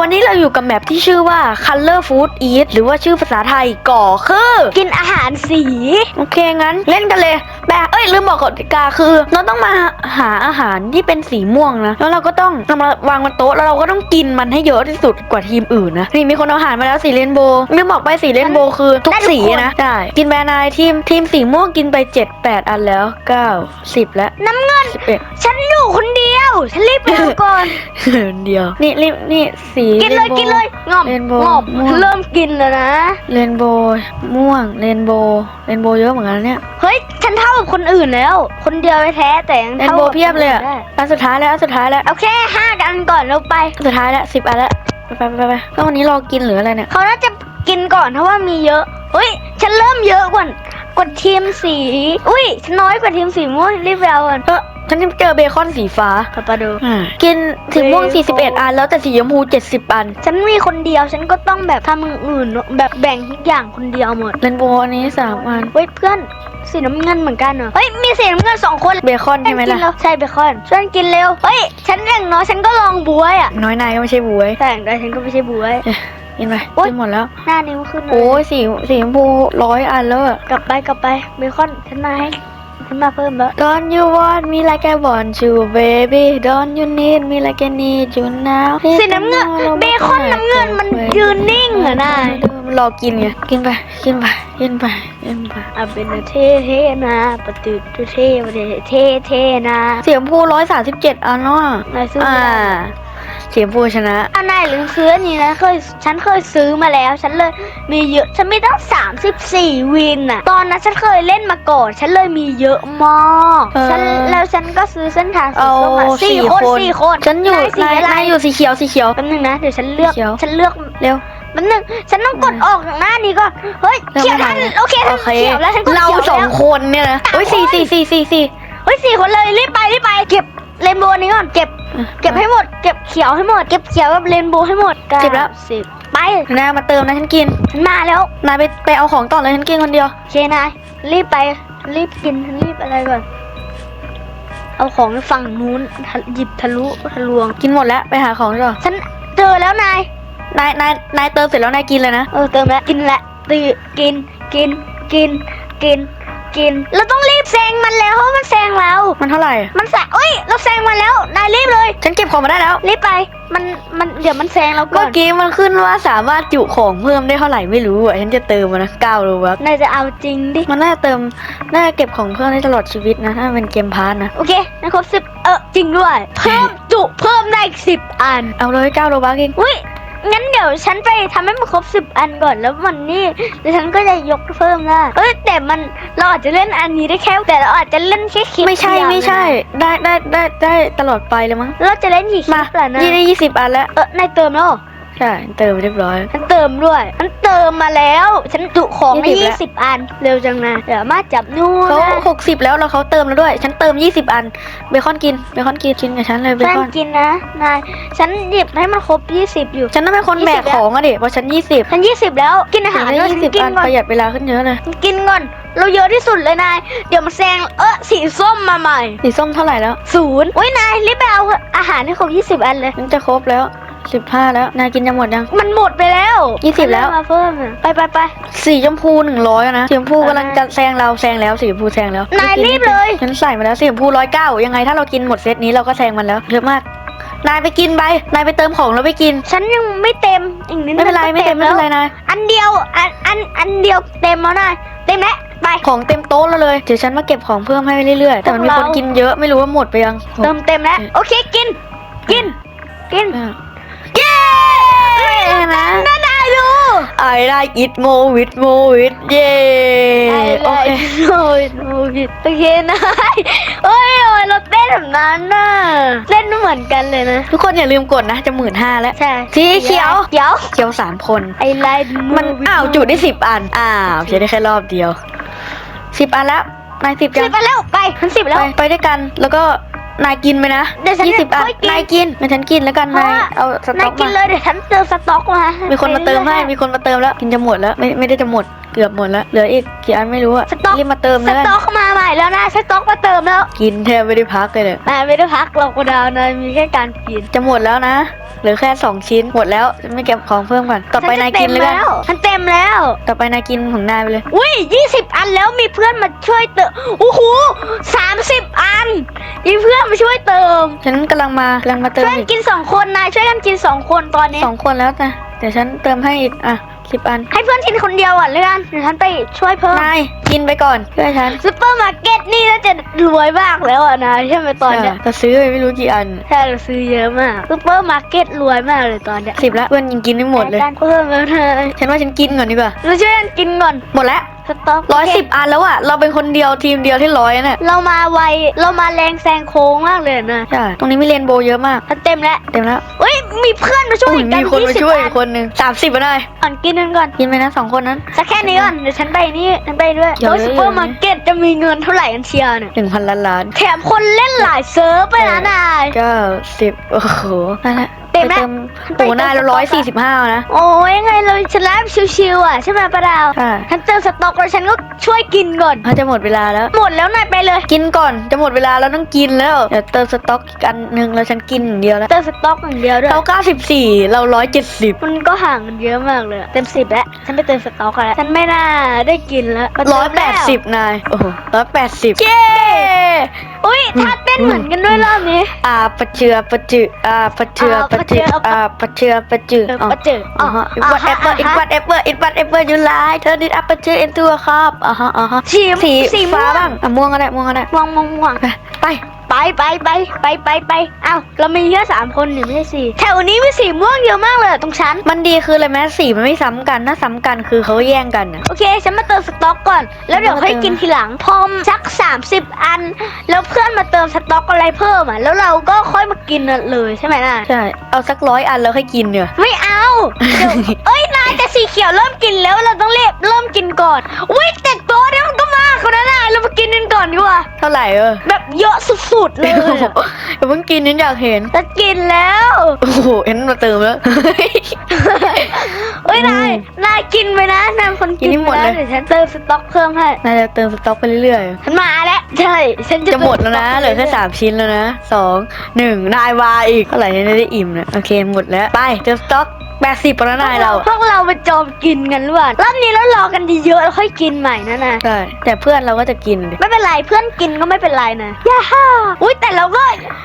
วันนี้เราอยู่กับแมปที่ชื่อว่า Color Food Eat หรือว่าชื่อภาษาไทยก่อคือกินอาหารสี โอเคงั้น เล่นกันเลยแต่เอ้ยลืมบอกกติกาคือ เราต้องมาหาอาหารที่เป็นสีม่วงนะ แล้วเราก็ต้องนำมาวางบนโต๊ะแล้วเราก็ต้องกินมันให้เยอะที่สุดกว่าทีมอื่นนะนี่มีคนเอาอาหารมาแล้วสีเรนโบว์ลืมบอกไปสีเรนโบว์คือทุกสีนะใช่กินแบรนายทีมทีมสีม่วงกินไป 7 8 อันแล้ว 9 10 แล้วน้ำเงิน11 ฉันอยู่คนเดียว ฉันรีบไปเอาก่อนเดียว นี่รีบนี่สีกินเลยรนโบว์กินเลยงอบเรนโบว์งอบม่วงเริ่มกินแล้วนะเรนโบว์ม่วงเรนโบว์เรนโบว์เยอะเหมือนกันนะเนี่ยเฮ้ยฉันเท่ากับคนอื่นแล้ว คนเดียวไม่แท้แต่ยังเรนเท่าโบกับว์เพียบเลยอะคนนได้อันสุดท้ายแล้วอันสุดท้ายแล้วเอาแค่ห้ากันก่อนเราไปอันสุดท้ายแล้วสิบอันแล้วไปไปไปไปก็วันนี้รอกินหรืออะไรเนี่ยเขาน่าจะกินก่อนเพราะว่ามีเยอะเฮ้ยฉันเริ่มเยอะกว่ากว่าทีมสี อุ้ยฉันน้อยกว่าทีมสีม่วงรีบไปเอาก่อนเออ ฉันเจอเบคอนสีฟ้า กลับมาดูอ่ากินสีม่วงเบคอน41 อัน แล้วแต่สีชมพู 70 อัน ฉันมีคนเดียวฉันก็ต้องแบบทำอย่างอื่นแบบแบ่งทุกอย่างคนเดียวหมดเรนโบว์อันนี้สามอันเฮ้ยเพื่อนสีน้ำเงินเหมือนกันเหรอ เฮ้ย มีสีน้ำเงินสองคน เบคอนฉัใช่นไหมกินล่ะแล้วใช่เบคอนช่วยกินเร็ว เฮ้ย ฉันอย่างน้อยฉันก็ลองบวยอะ น้อยนายก็ไม่ใช่บวย แต่อย่างน้อยฉันก็ไม่ใช่บวยเอ๊ะกินไปโอ๊ยกินหมดแล้ว หน้านิ้วขึ้นเลยโอ้ยสีสีชมพูร้อยอันแล้วอะกลับไปกลับไป เบคอนฉันมาให้ ฉันมาเพิ่มแล้ว Don't you want me like I want you baby Don't you need me like I need you now สีน้ำเงินเบคอนน้ำเงินมันยืนนิ่งเหรอนายมันรอกินไงกินไปกินไปกินไปกินไปเอาเป็นเท่เท่ๆนะปะตืดเท่ปะเท่เท่เท่ๆนะสีชมพูร้อยสามสิบเจ็ดอันเนาะนายซื้ออ่ามา สีชมพูชนะอันนายลืมซื้ออันนี้นะเคยฉันเคยซื้อมาแล้ว ฉันเลยมีเยอะ ฉันมีตั้ง34 วินอะตอนนั้นฉันเคยเล่นมาก่อน ฉันเลยมีเยอะมากเออฉันแล้วฉันก็ซื้อเส้นทางสีเอาส้มมาสี่คนสี่คนฉันอยู่ายสีนายอะไรนายอยู่สีเขียวสีเขียวแป๊บนึงนะเดี๋ยวฉันเลือกเขียวฉันเลือกเร็วแป๊บนึงฉันต้องกดออกจากหน้านี้ก่อนเฮ้ยเร็วเขียวไม่ทันทันโอเคทันโอเคเขียวแล้วฉันกดเราขียวสองแล้วคนเนี่ยนะสามโอ้ยสี่คนสี่สี่สี่สี่เฮ้ยสี่คนเลยรีบไปรีบไปเก็บเรนโบว์นี้ก่อนเก็บ เก็บให้หมด เก็บเขียวให้หมด เก็บเขียวกับเรนโบว์ให้หมดเก็บแล้ว สิบไปนายมาเติมนะฉันกินฉันมาแล้ว นายไปไปเอาของต่อเลยฉันกินคนเดียวโอเคนายรีบไป รีบกิน รีบอะไรก่อน เอาของไปฝั่งนู้นทะหยิบทะลุทะลวง กินหมดแล้วไปหาของดีกว่าฉันเจอแล้วนาย นายนายนายเติมเสร็จแล้วนายกินเลยนะ เออเติมแล้ว กินแล้วตีกิน กิน กิน กิน กิน เราต้องรีบแซงมันแล้วเพราะมันแซงเรา มันเท่าไหร่ มันแซงเอ้ย เราแซงมันแล้ว นายรีบเลย ฉันเก็บของมาได้แล้ว รีบไป มัน มัน เดี๋ยวมันแซงเราก่เมื่ออนกี้มันขึ้นว่าสามารถจุของเพิ่มได้เท่าไหร่ไม่รู้อะฉันจะเติมมานะเก้าโลบักนายจะเอาจริงดิ มันน่าจะเติมน่าจะเก็บของเพิ่มได้ตลอดชีวิตนะถ้ามันเป็นเกมพาร์ทนะ โอเคนะครบสิบเออจริงด้วย เพิ่มจุเพิ่มได้อีกสิบอัน เอาเลยเก้าโลบักเอง อุ้ย งั้นเดี๋ยวฉันไปทำให้มันครบสิบอันก่อนแล้วมันนี่เดี๋ยวฉันก็จะยกเพิ่มได้เอ้ยแต่มันเราอาจจะเล่นอันนี้ได้แค่แต่เราอาจจะเล่นแค่คลิปไม่ใช่เดียวไม่ใช่ ได้ได้ได้ได้ตลอดไปเลยมั้งเราจะเล่นกี่คลิมาปล่ะนะยี่ได้ยี่สิบอันแล้วเออนายเติมแล้วเหรอ ใช่เติมเรียบร้อย ฉันเติมด้วยฉันเติมมาแล้ว ฉันจุของได้20ยี่แล้วสิบอัน เร็วจังนะเดี๋ยวมาจับนู่นเขานะหกสิบแล้วแล้วเขาเติมแล้วด้วย ฉันเติมยี่สิบอันเบคอนกินเบคอนกินกินกับฉันเลยเบแฟนคอนกินนะนายฉันหยิบให้มันครบยี่สิบอยู่ ฉันต้องเป็นคนแบก20แล้วของอะเด็เพราะฉันยี่สิบฉันยี่สิบแล้วกินอาหารได้ด้วยยี่ฉัสิบนกินอันก่อนประหยัดเวลาขึ้นเยอะเลยกินก่อนเราเยอะที่สุดเลยนาย เดี๋ยวมาแซงเออสีส้มมาใหม่สีส้มเท่าไหร่แล้วศูนย์โอ้ยนายรีบไปเอาอาหารให้ครบยี่สิบอันเลย ฉันจะครบแล้ว สิบห้าแล้ว นายกินจะหมดยัง มันหมดไปแล้วยี่สิบแล้วเอามาเพิ่มอะไปไปไปสีชมพูหนึ่งร้อยนะสีชมพูอ่ากำลังจะแซงเราแซงแล้วสีชมพูแซงแล้วนายไม่กิรีบเลยฉันใส่มาแล้วสีชมพูร้อยเก้ายังไงถ้าเรากินหมดเซตนี้เราก็แซงมันแล้วเยอะมากนายไปกินไป นายไปเติมของแล้วไปกิน ฉันยังไม่เต็มอีกนิดไม่เป็นไรก็ไม่เต็มไม่เป็นไรแล้วนายอันเดียวอันอันอันเดียวเต็มแล้วนายเต็มแล้วไปของเต็มโต๊ะแล้วเลยเดี๋ยวฉันมาเก็บของเพิ่มให้เรื่อยๆแต่มันมีพวกคเรานกินเยอะไม่รู้ว่าหมดไปยังเติมเต็มแล้วโอเคกิน กินกินอะ เย้นะน่าได้ดู I like it more with more with เย้ไอ้โอไรเคโอ้ยโอ้ยโอเคนายเอ้ยโอ้ยเราเต้นแบบนั้นน่ะเล่นเหมือนกันเลยนะ ทุกคนอย่าลืมกดนะ จะหมื่นห้าแล้ว ใช่สีเขียวเขียวเขียวสามคนไอไลท์มันอ้าวจุดได้สิบอันอ้าวใช้ได้แค่รอบเดียวสิบอันแล้วนายสิบสิกับนไปแล้วไปมันสิบแล้วไปไปด้วยกันแล้วก็ นายกินไปนะเดี๋ยวฉันยี่สิบอันค่อยกิน นายกินงั้นฉันกินแล้วกันเพราะนายว่าเอาสนาต็ยอกกินมาเลยเดี๋ยวฉันเติมสต็อกมามีคนมาเติมให้มีคนมาเติมแล้วกินจะหมดแล้วไม่ไม่ได้จะหมดเกือบหมดแล้วเหลืออีกกี่อันไม่รู้อะสต็อก รีบมาเติมสแล้วกันต็อกมาใหม่แล้วนะสต็อกมาเติมแล้วกินแทบไม่ได้พักเลยเนี่ยนายไม่ได้พักหรอกกูดาวนะมีแค่การกินจะหมดแล้วนะเหลือแค่สองชิ้นหมดแล้วจะไม่เก็บของเพิ่มก่อนต่อไปนายกินเลยกันฉันเต็มแล้ว ต่อไปนายกินของนายไปเลย อุ้ยยี่สิบอันแล้วมีเพื่อนมาช่วยเติมโอ้โหสามสิบอัน มีเพื่อนมาช่วยเติม ฉันกำลังมากำลังมาเติมเพื่อนอีกกินสองคนนายช่วยกันกินสองคนตอนนี้สองคนแล้วนะเดี๋ยวฉันเติมให้อีกอะ สิบอัน ให้เพื่อนกินคนเดียวอะเลื่อนเดี๋ยวฉันไปช่วยเพิ่มนายกินไปก่อนเพื่อฉันซูเปอร์มาร์เก็ตนี่น่าจะรวยมากแล้วอะนะใช่ไหมตอนเนี้ยใช่จะซื้อไปไม่รู้กี่อันใช่เราซื้อเยอะมากซูเปอร์มาร์เก็ตรวยมากเลยตอนเนี้ยสิบแล้วเพื่อนยังกินไม่หมดเลยการเพิ่มแล้วเธอฉันว่าฉันกินก่อนดีกว่าเราช่วยกันกินก่อนหมดแล้วสต็อกร้อยสิบอันแล้วอะเราเป็นคนเดียวทีมเดียวที่ร้อยน่ะเรามาไวเรามาแรงแซงโค้งมากเลยนะใช่ตรงนี้มีเรนโบว์เยอะมากฉันเต็มแล้วเต็มแล้วเฮ้ย มีเพื่อนมาช่วยอุ้ยกันมีคนมา20ช่วยอัอีกคนหนึ่งสามสิบมาได้ก่อนกินกันก่อนกินไปนะสองคนนั้นสักแค่นี้ก่อนเดี๋ยวฉันไปนี่ฉันไปด้วยเดี๋ยวโอ้ยเลยซูเปอร์มาร์เก็ตจะมีเงินเท่าไหร่กันเชียร์เนี่ยหนึ่งพันล้านล้าน แถมคนเล่นหลายเซิร์ฟไปนะนายเก้าสิบโอ้โหนั่นแหละ เต็มไปแล้วเติมโอ้หน้าเราร้อยสี่สิบห้านะ โอ้ยยังไงเราชนะชิวๆอะใช่ไหมป้าดาวใช่ฉันเจอสต็อกแล้วฉันก็ช่วยกินก่อน เขาจะหมดเวลาแล้ว หมดแล้วนายไปเลย กินก่อนจะหมดเวลาแล้วต้องกินแล้วเดี๋ยวเติมสต็อกอีกอันหนึ่งแล้วฉันกินอย่างเดียวแล้วเจอสต็อกอย่างเดียวด้วยเขาเก้าสิบสี่เราร้อยเจ็ดสิบมันก็ห่างกันเยอะมากเลยอะเต็มสิบแล้ว ฉันไปเติมสต็อกแล้ว ฉันไม่น่าได้กินแล้วร้อยแปดสิบนายโอ้โหร้อยแปดสิบเย้ อุ้ยท่า เต้นเหมือนกันด้วยรอบนี้ อาปะเชือปะจืออาปะเชือปะจืออาปะเชือปะจือเออปะจืออ่าฮะอ่า what ฮะ ever it อ่าฮะ what ever it what ever you like turn it up ปะจือ into a cup อ่าฮะอ่าฮะสีสีสีฟ้าม่วงบ้างอะม่วงก็ได้ม่วงก็ได้ม่วงม่วงม่วงไป ไปไปไปไปไปไปไปเอ้าเรามีแค่สามคนนี่ไม่ใช่สี่แถวนี้มีสีม่วงเยอะมากเลยอะตรงชั้น มันดีคืออะไรแม้สีมันไม่ซ้ำกัน ถ้าซ้ำกันคือเขาแย่งกันน่ะโอเค ฉันมาเติมสต็อกก่อน แล้วเดี๋ยวค่อยกินทีหลัง พอมสัก 30 อัน แล้วเพื่อนมาเติมสต็อกอะไรเพิ่มอะ แล้วเราก็ค่อยมากินเลยใช่ไหมล่ะ ใช่ เอาสักร้อยอันแล้วค่อยกินเนีกว่ย ไม่เอาเดี๋ยว เอ้ยนายแต่สีเขียวเริ่มกินแล้วเราต้องเรียบเริ่มกินก่อนอุ้ยแต่โต๊ เท่าไหร่เออแบบเยอะสุดๆเลยโอ้โหอะอย่าเพิ่งกินฉันอยากเห็น จะกินแล้ว โอ้โหเอ็นมาเติมแล้วเอ้ยนายนายกินไปนะนายเป็นคนกินให้หมดไปเลยนะเดี๋ยวฉันเติมสต็อกเพิ่มให้น่าจะเติมสต็อกไปเรื่อยฉันมาแล้วใช่ฉันๆ จะจะหมดแล้วนะ เหลือแค่ติมสต็กสามชิ้นแล้วนะสองหนึ่งนายวาอีกเท่าไหร่เนี่ยได้อิ่มเนี่ยโอเคหมดแล้ว ไปเติมสต็อก แปดสิบแล้วนายเราพวกเราไปจอมกินกันหรือเปล่ารอบนี้แล้วรอกันเยอะๆแล้วค่อยกินใหม่นะนะใช่แต่เพื่อนเราก็จะกินดิไม่เป็นไรเพื่อนกินก็ไม่เป็นไรนะย่าฮ่าอุ้ยแต่เราก็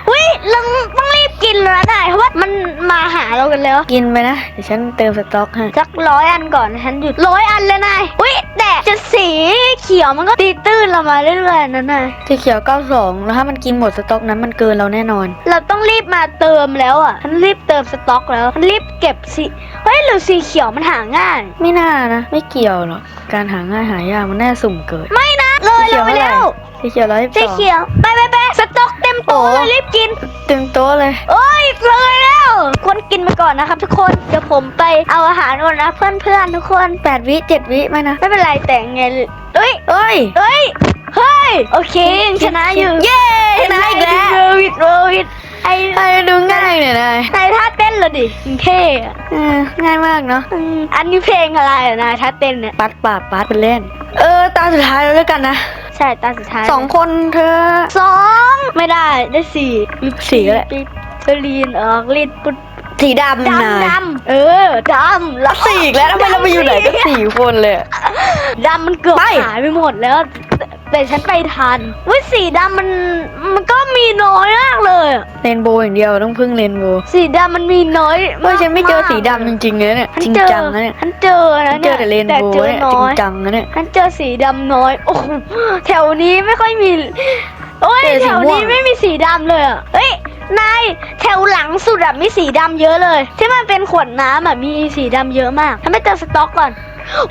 อุ้ยเราต้องรีบกินแล้วนะนายเพราะว่ามันมาหาเรากันแล้ว กินไปนะเดี๋ยวฉันเติมสต็อกให้สักร้อยอันก่อนฉันหยุดร้อยอันเลยนายอุ้ยแต่จะสีเขียวมันก็ตีตื้นเรามาเรื่อยๆนะนายสีเขียวเก้าสองแล้วถ้ามันกินหมดสต็อกนั้นมันเกินเราแน่นอน เราต้องรีบมาเติมแล้วอะฉันรีบเติมสต็อกแล้วฉันรีบเก็บสีเฮ้ยหรือสีเขียวมันหาง่าย ไม่น่านะ ไม่เกี่ยวหรอก การหาง่ายหายากมันแน่สุ่มเกิด ไม่นะ เลยสีเขีเรายวไปเท่าไหร่แล้วสีเขียวร้อยสิบสีสองเขียวไปไปไปสต็อกเต็มโต๊ะโอ้เลยรีบกินเต็มโต๊ะเลย โอ้ยเลยแล้วคนกินไปก่อนนะครับ ทุกคน เดี๋ยวผมไปเอาอาหารก่อนนะเพื่อนๆทุกคนแปดวิเจ็ดวิไหมนะ ไม่เป็นไรแต่ไงเอ้ยเอ้ย เอ้ย เฮ้ย โอเคยังชนะอยู่ เย้ชนะอีกแล้วเววิดเววิดไอ้ ไอ้ดูง่ายเนี่ยนายนาย ท่าเต้นเหรอดิมึงเท่อะเออง่ายมากเนาะอืมอันนี้เพลงอะไรอะนายท่าเต้นเนี่ย ปัดปาดปัดไปเล่น เออ ตาสุดท้ายแล้วด้วยกันนะใช่ตาสุดท้ายสองคนเธอ สองไม่ได้ได้สี่สี่ก็ได้ปิ๊บเทอรีนออกลิดปุ๊บสีดำนายดำดำเออดำแล้ว สี่อีกแล้วทำไมเราไปอยู่ไหนก็สี่คนเลยอะ ดำมันเกือบไป หายไปหมดแล้ว แต่แต่ฉันไปทันเว้ยสีดำมันมันก็มีน้อยมากเลยอะเรนโบว์อย่างเดียวต้องพึ่งเรนโบว์สีดำมันมีน้อยเฮ้ยฉันไม่เจอากๆสีดำจริงๆเลยเนี่ยฉันจริงเจอจังนะเนี่ยฉันเจอนะเจเนี่ยอแต่เรนแต่โบเจว์อเนี่ยจน้ริองยจังนะเนี่ย ฉันเจอสีดำน้อย โอ้โหแถวนี้ไม่ค่อยมี โอ้ยเจอสีแถวม่วนี้ง ไม่มีสีดำเลยอะเฮ้ยนายแถวหลังสุดอะมีสีดำเยอะเลย ที่มันเป็นขวดน้ำอะมีสีดำเยอะมากฉันไปเจอสต็อกก่อน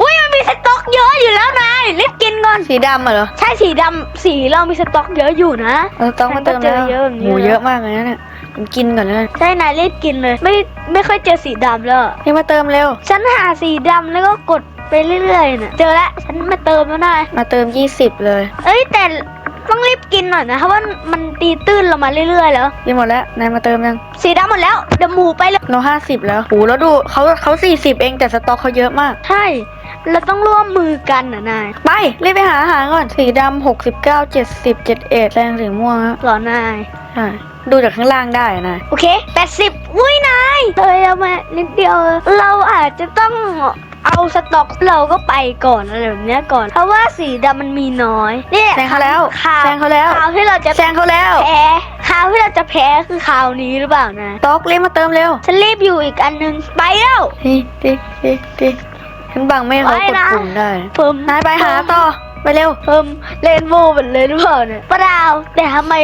อุ้ยมันมีสต็อกเยอะอยู่แล้วนายรีบกินก่อน สีดำอะเหรอใช่สีดำสีเรามีสต็อกเยอะอยู่นะ เออต้องมาเติมฉันก็เจแล้อวเยอะแบบนี้ หมูเยอะมากเลยนะเนี่ยผมกินก่อนแล้วกันใช่นายรีบกินเลย ไม่ไม่ค่อยเจอสีดำแล้วอะนี่มาเติมเร็ว ฉันหาสีดำแล้วก็กดไปเรื่อยๆน่ะเจอแล้วฉันมาเติมแล้วนายมาเติม 20 เลย เอ้ยแต่ ต้องรีบกินหน่อยนะเพราะว่ามันตีตื้นเรามาเรื่อยๆแล้วยังหมดแล้ว นายมาเติมยัง สีดำหมดแล้วเดี๋ยวหมูไปเลยเราห้าสิบแล้วโหแล้วดูเขาเขาสี่สิบเองแต่สต็อกเขาเยอะมาก ใช่ เราต้องร่วมมือกันนะนายไปรีบไปหาอาหารก่อน สีดำหกสิบเก้าเจ็ดสิบเจ็ดเอ็ดแดงสีม่วงฮะเหรอนาย ใช่ดูจากข้างล่างได้นะ โอเคแปดสิบอุ้ยนายเลยเอามานิดเดียว เราอาจจะต้อง เอาสต็อกเราก็ไปก่อนอะไรแบบเนี้ยก่อน เพราะว่าสีดำมันมีน้อยเนี่ยแซงเขาแล้วคราวแซงเขาแล้วคราวที่เราจะแซงเขาแล้วแพ้คราวที่เราจะแพ้คือคราวนี้หรือเปล่านะต๊อกรีบมาเติมเร็วฉันรีบอยู่อีกอันนึงไปแล้วทีทีทีทีฉันบังไม่ให้เขาไปกดนะปุ่มได้เพิ่มนายไปหาต่อไปเร็วเพิ่มเลนโบว์หมดเลยหรือเปล่าเนี่ยเปล่าแต่ทำไม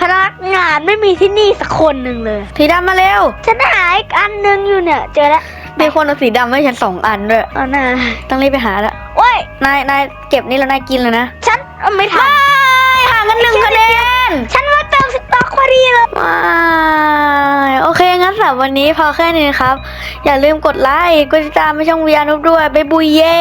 พนักงานไม่มีที่นี่สักคนหนึ่งเลยสีดำมาเร็ว ฉันหาอีกอันนึงอยู่เนี่ย เจอแล้ว มีคนเอาสีดำให้ฉันสองอันด้วยเอาหน่าต้องรีบไปหาละโอ้ย นายนายเก็บนี่แล้วนายกินเลยนะฉันเอาไม่ทันห่างกันหนึ่งคะแนนฉันว่าเติมสต็อกพอดีเลยไม่โอเค งั้นสำหรับวันนี้พอแค่นี้นะครับ อย่าลืมกดไลค์กดติดตามไปช่องวิยานุบด้วย ไปบุยเย่